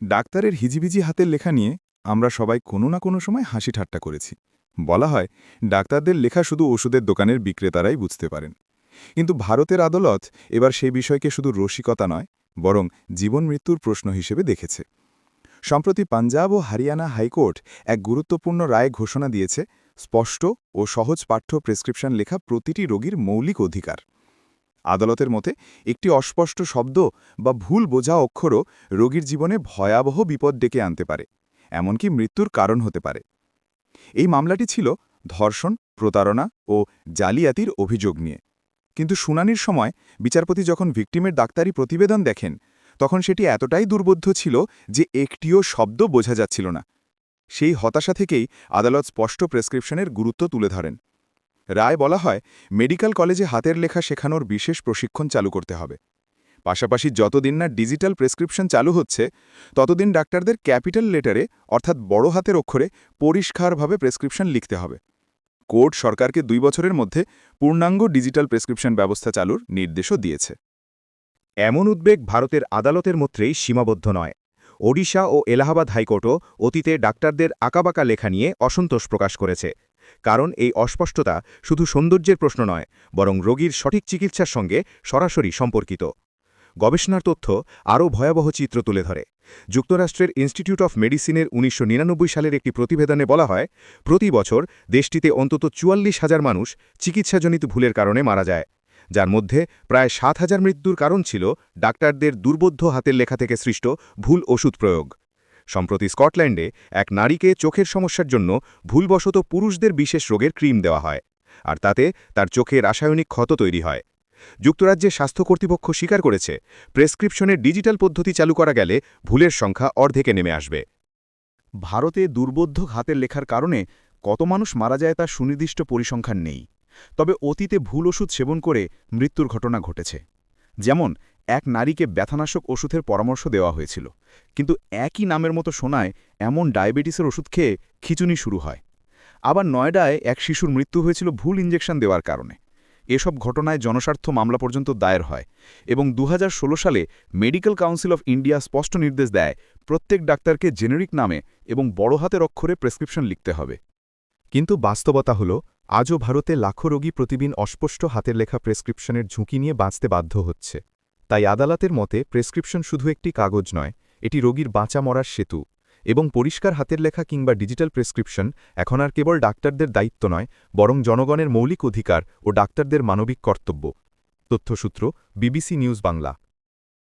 ডাক্তারের হিজিবিজি হাতের লেখা নিয়ে আমরা সবাই কোনো না কোনো সময় হাসি ঠাট্টা করেছি। বলা হয়, ডাক্তারদের লেখা শুধু ওষুধের দোকানের বিক্রেতারাই বুঝতে পারেন। কিন্তু ভারতের আদালত এবার সেই বিষয়কে শুধু রসিকতা নয়, বরং জীবন মৃত্যুর প্রশ্ন হিসেবে দেখেছে। সম্প্রতি পাঞ্জাব ও হরিয়ানা হাইকোর্ট এক গুরুত্বপূর্ণ রায় ঘোষণা দিয়েছে, স্পষ্ট ও সহজ পাঠ্য প্রেসক্রিপশন লেখা প্রতিটি রোগীর মৌলিক অধিকার। আদালতের মতে, একটি অস্পষ্ট শব্দ বা ভুল বোঝা অক্ষরও রোগীর জীবনে ভয়াবহ বিপদ ডেকে আনতে পারে, এমনকি মৃত্যুর কারণ হতে পারে। এই মামলাটি ছিল ধর্ষণ, প্রতারণা ও জালিয়াতির অভিযোগ নিয়ে। কিন্তু শুনানির সময় বিচারপতি যখন ভিকটিমের ডাক্তারি প্রতিবেদন দেখেন, তখন সেটি এতটাই দুর্বোধ্য ছিল যে একটিও শব্দ বোঝা যাচ্ছিল না। সেই হতাশা থেকেই আদালত স্পষ্ট প্রেসক্রিপশনের গুরুত্ব তুলে ধরেন। রায় বলা হয়, মেডিকেল কলেজে হাতের লেখা শেখানোর বিশেষ প্রশিক্ষণ চালু করতে হবে। পাশাপাশি যতদিন না ডিজিটাল প্রেসক্রিপশন চালু হচ্ছে, ততদিন ডাক্তারদের ক্যাপিটাল লেটারে, অর্থাৎ বড় হাতের অক্ষরে, পরিষ্কারভাবে প্রেসক্রিপশন লিখতে হবে। কোর্ট সরকারকে দুই বছরের মধ্যে পূর্ণাঙ্গ ডিজিটাল প্রেসক্রিপশন ব্যবস্থা চালুর নির্দেশও দিয়েছে। এমন উদ্বেগ ভারতের আদালতের মধ্যেই সীমাবদ্ধ নয়। ওডিশা ও এলাহাবাদ হাইকোর্টও অতীতে ডাক্তারদের আঁকাবাঁকা লেখা নিয়ে অসন্তোষ প্রকাশ করেছে। কারণ এই অস্পষ্টতা শুধু সৌন্দর্যের প্রশ্ন নয়, বরং রোগীর সঠিক চিকিৎসার সঙ্গে সরাসরি সম্পর্কিত। গবেষণার তথ্য আরও ভয়াবহ চিত্র তুলে ধরে। যুক্তরাষ্ট্রের ইনস্টিটিউট অফ মেডিসিনের উনিশশো নিরানব্বই সালের একটি প্রতিবেদনে বলা হয়, প্রতি বছর দেশটিতে অন্তত চুয়াল্লিশ হাজার মানুষ চিকিৎসাজনিত ভুলের কারণে মারা যায়। যার মধ্যে প্রায় সাত হাজার মৃত্যুর কারণ ছিল ডাক্তারদের দুর্বোধ্য হাতের লেখা থেকে সৃষ্ট ভুল ওষুধ প্রয়োগ। সম্প্রতি স্কটল্যান্ডে এক নারীকে চোখের সমস্যার জন্য ভুলবশত পুরুষদের বিশেষ রোগের ক্রিম দেওয়া হয়, আর তাতে তার চোখে রাসায়নিক ক্ষত তৈরি হয়। যুক্তরাজ্যের স্বাস্থ্য কর্তৃপক্ষ স্বীকার করেছে প্রেসক্রিপশনের ডিজিটাল পদ্ধতি চালু করা গেলে ভুলের সংখ্যা অর্ধেকে নেমে আসবে। ভারতে দুর্বোধ্য হাতের লেখার কারণে কত মানুষ মারা যায় তার সুনির্দিষ্ট পরিসংখ্যান নেই, তবে অতীতে ভুল ওষুধ সেবন করে মৃত্যুর ঘটনা ঘটেছে। যেমন এক নারীকে ব্যথানাশক ওষুধের পরামর্শ দেওয়া হয়েছিল। কিন্তু একই নামের মতো শোনায় এমন ডায়াবেটিসের ওষুধ খেয়ে খিচুনি শুরু হয়। আবার নয়ডায় এক শিশুর মৃত্যু হয়েছিল ভুল ইঞ্জেকশন দেওয়ার কারণে। এসব ঘটনায় জনস্বার্থ মামলা পর্যন্ত দায়ের হয় এবং দু হাজার ষোলো সালে মেডিকেল কাউন্সিল অফ ইন্ডিয়া স্পষ্ট নির্দেশ দেয়, প্রত্যেক ডাক্তারকে জেনেরিক নামে এবং বড় হাতের অক্ষরে প্রেসক্রিপশন লিখতে হবে। কিন্তু বাস্তবতা হল, আজও ভারতে লাখো রোগী প্রতিদিন অস্পষ্ট হাতের লেখা প্রেসক্রিপশনের ঝুঁকি নিয়ে বাঁচতে বাধ্য হচ্ছে। তাই আদালতের মতে প্রেসক্রিপশন শুধু একটি কাগজ নয়, এটি রোগীর বাঁচা মরার সেতু এবং পরিষ্কার হাতের লেখা কিংবা ডিজিটাল প্রেসক্রিপশন এখন আর কেবল ডাক্তারদের দায়িত্ব নয়, বরং জনগণের মৌলিক অধিকার ও ডাক্তারদের মানবিক কর্তব্য। তথ্যসূত্র, বিবিসি নিউজ বাংলা।